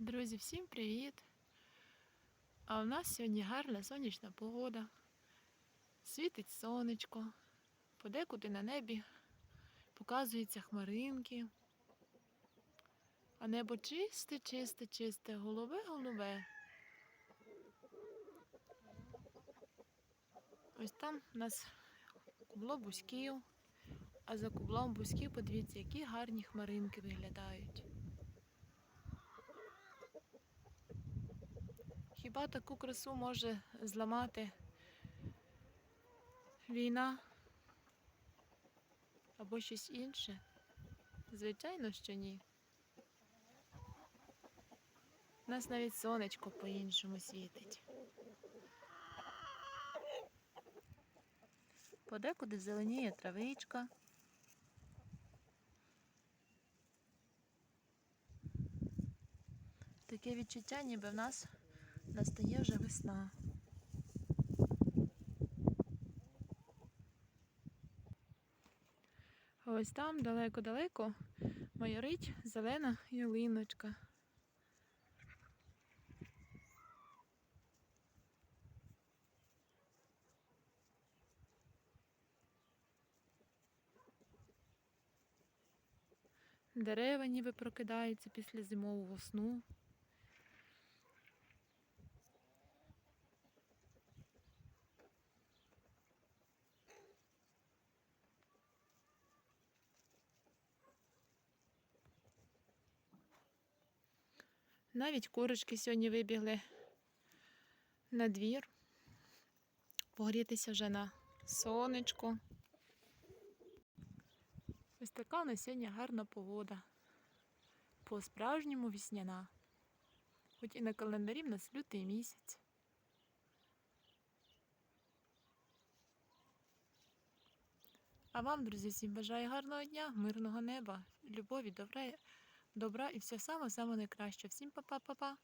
Друзі, всім привіт! А у нас сьогодні гарна сонячна погода. Світить сонечко, подекуди на небі показуються хмаринки. А небо чисте, чисте, чисте, голубе, голубе. Ось там у нас кубло бузьків, а за кублом бузьків подивіться, які гарні хмаринки виглядають. Хіба таку красу може зламати війна або щось інше? Звичайно, що ні. У нас навіть сонечко по-іншому світить. Подекуди зеленіє травичка. Таке відчуття, ніби в нас настає вже весна. Ось там далеко-далеко майорить зелена ялиночка. Дерева ніби прокидаються після зимового сну. Навіть курочки сьогодні вибігли на двір. Погрітися вже на сонечко. Ось така на сьогодні гарна погода. По-справжньому весняна. Хоч і на календарі в нас лютий місяць. А вам, друзі, всім бажаю гарного дня, мирного неба, любові, добра, добра і все саме-саме найкраще. Всім па-па-па-па!